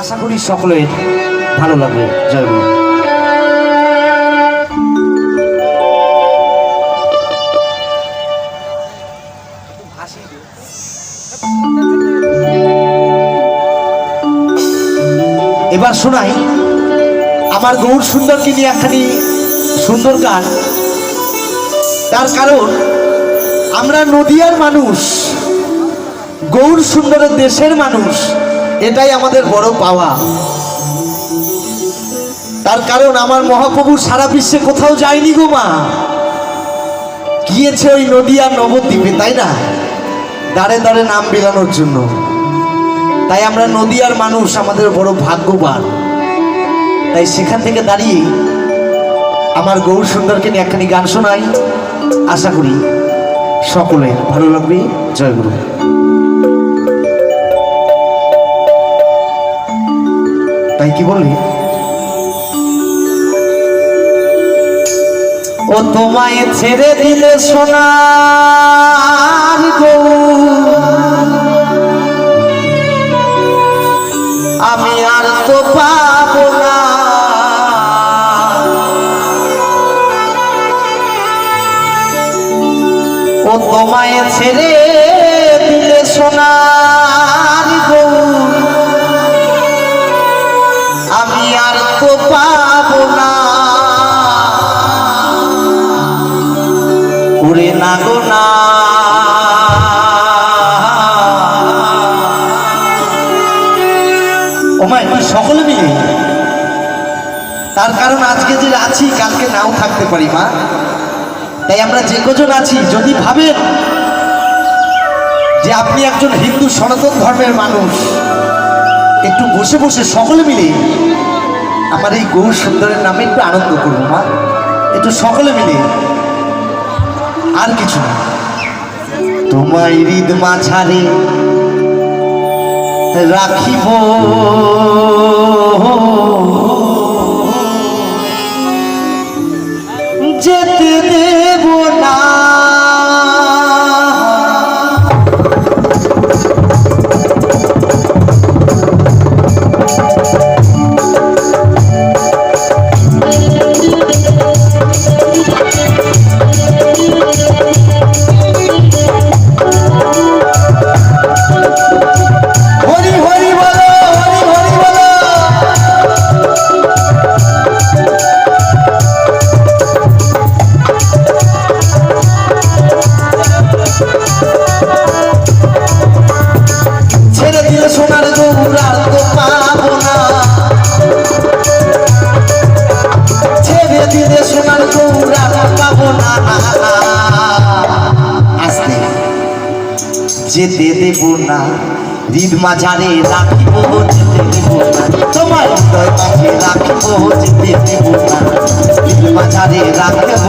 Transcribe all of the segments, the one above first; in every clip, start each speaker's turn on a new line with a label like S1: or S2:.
S1: আশা করি সকলের ভালো লাগবে। জয় গুরু এবার শোনাই আমার গৌর সুন্দরকে নিয়ে একখানি সুন্দর গান। তার কারণ, আমরা নদিয়ার মানুষ, গৌর সুন্দরের দেশের মানুষ, এটাই আমাদের বড় পাওয়া। তার কারণ, আমার মহাপ্রভু সারা বিশ্বে কোথাও যায়নি গো মা। গিয়েছে ওই নদিয়ার নবদ্বীপে, তাই না? দাঁড়ে দাঁড়ে নাম বেরানোর জন্য। তাই আমরা নদিয়ার মানুষ, আমাদের বড় ভাগ্যবান। তাই সেখান থেকে দাঁড়িয়ে আমার গৌর সুন্দরকে নিয়ে একখানি গান শোনাই। আশা করি সকলের ভালো লাগবে। জয় গুরু। তাই কি বললি? ও তোমায় ছেড়ে দিলে সোনা ও তোমায় ছেড়ে দিলে সোনার আমি আর তো পাব না। ওরে না গো না। সকলে মিলে। তার কারণ আজকে যে আছি, কালকে নাও থাকতে পারি মা। তাই আমরা যে কজন আছি, যদি ভাবেন যে আপনি একজন হিন্দু সনাতন ধর্মের মানুষ, একটু বসে বসে সকলে মিলে আমার এই গৌর সুন্দরের নামে একটু আনন্দ করব মা। একটু সকলে মিলে। আর কিছু না। তোমায় হৃদ মাঝারে রাখিব। যেতে দেব না। হৃদ মাঝারে রাখিব, যেতে দেব না। তোমার হৃদয় কাছে রাখিব, যেতে দেব না। হৃদ মাঝারে রাখব।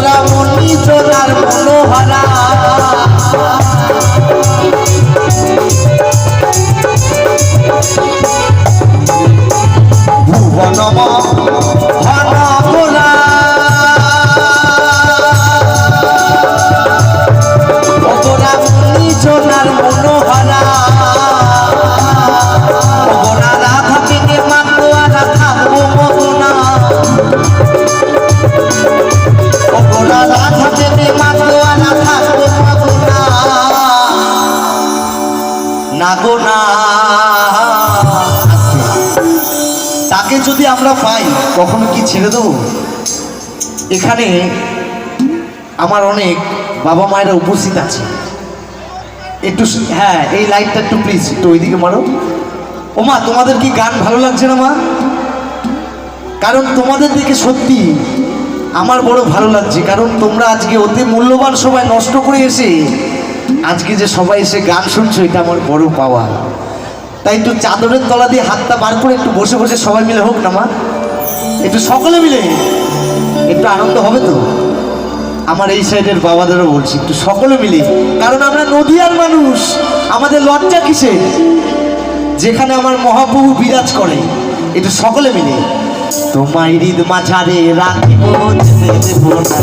S1: por. তাকে যদি আমরা পাই, কখনো কি ছেড়ে দেবো? এখানে আমার অনেক বাবা মায়েরা উপস্থিত আছে। একটু হ্যাঁ এই লাইটটা একটু প্লিজ একটু ওইদিকে মারো। ও মা তোমাদের কি গান ভালো লাগছে না, মা? কারণ তোমাদের দিকে সত্যি আমার বড় ভালো লাগছে। কারণ তোমরা আজকে অতি মূল্যবান সময় নষ্ট করে এসে আজকে যে সবাই এসে গান শুনছো, এটা আমার বড় পাওয়া। তাই একটু চাদরের তলা দিয়ে হাতটা বার করে একটু বসে বসে সবাই মিলে হোক না মা। একটু সকলে মিলে একটু আনন্দ হবে তো? আমার এই সাইডের বাবাদেরও বলছি, একটু সকলে মিলে। কারণ আমরা নদিয়ার মানুষ, আমাদের লজ্জা কিসে যেখানে আমার মহাপ্রভু বিরাজ করে, একটু সকলে মিলে। তোমায় হৃদ মাঝারে রাখিব যেতে দেব না।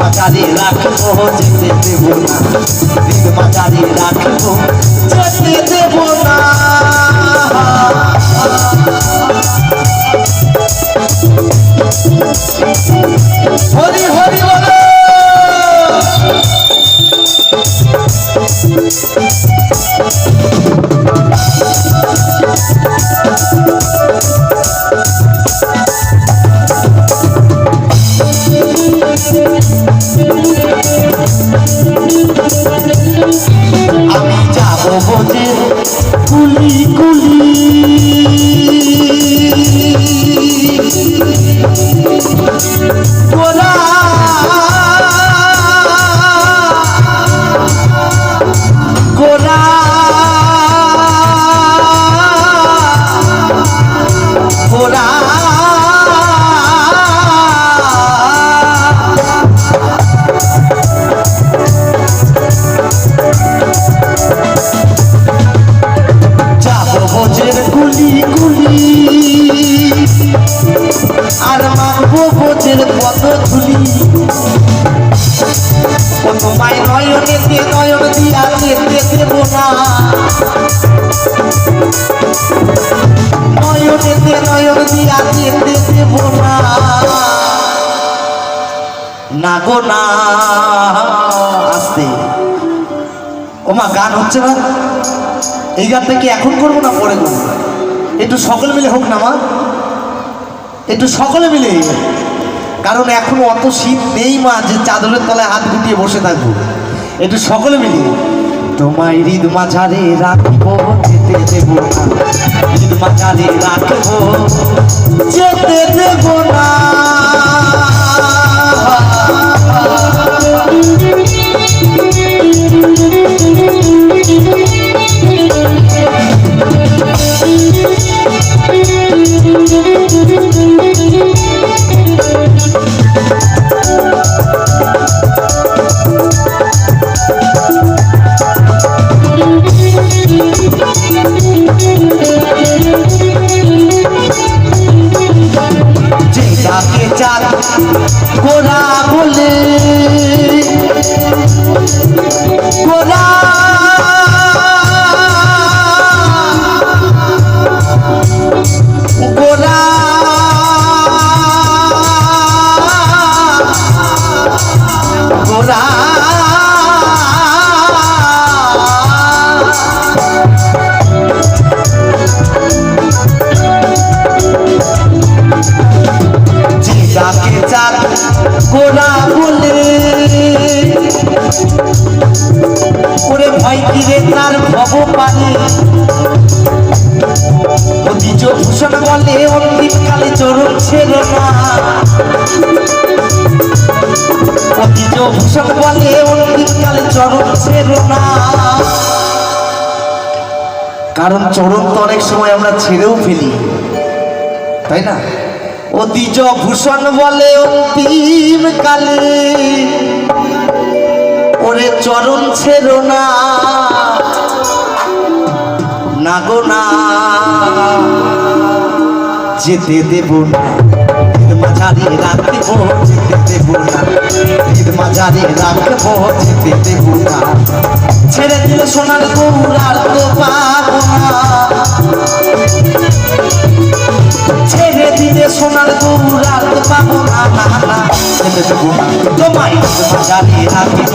S1: মাঝারে রাখিব যেতে দেব না। Whoa. গান হচ্ছে না? এই গানটা কি এখন করব না পরে করব? একটু সকলে মিলে হোক না মা। একটু সকলে মিলে। কারণ এখন অত শীত নেই মা, যে চাদরের তলায় হাত গুটিয়ে বসে থাকব। একটু সকলে মিলে। তোমায় হৃদ মাঝারে রাখব যেতে দেব না। হৃদ মাঝারে রাখব যেতে দেব না। গোরা বলে কারণ চরণ তো অনেক সময় আমরা ছেড়েও ফেলি, তাই না? অতিজ ভূষণ বলে অন্তিম কালে ওরে চরণ ছেড়ো না না গো না যেতে দেব না। মাঝারি রাখব দেব না ঈদ মাঝারি রাখব দেব না ছেড়ে দিলে সোনার গৌরার তো পাবো ছেড়ে দিলে সোনার গৌরার তো পাবো না না না দেব না তোমায় মাঝারি রাখব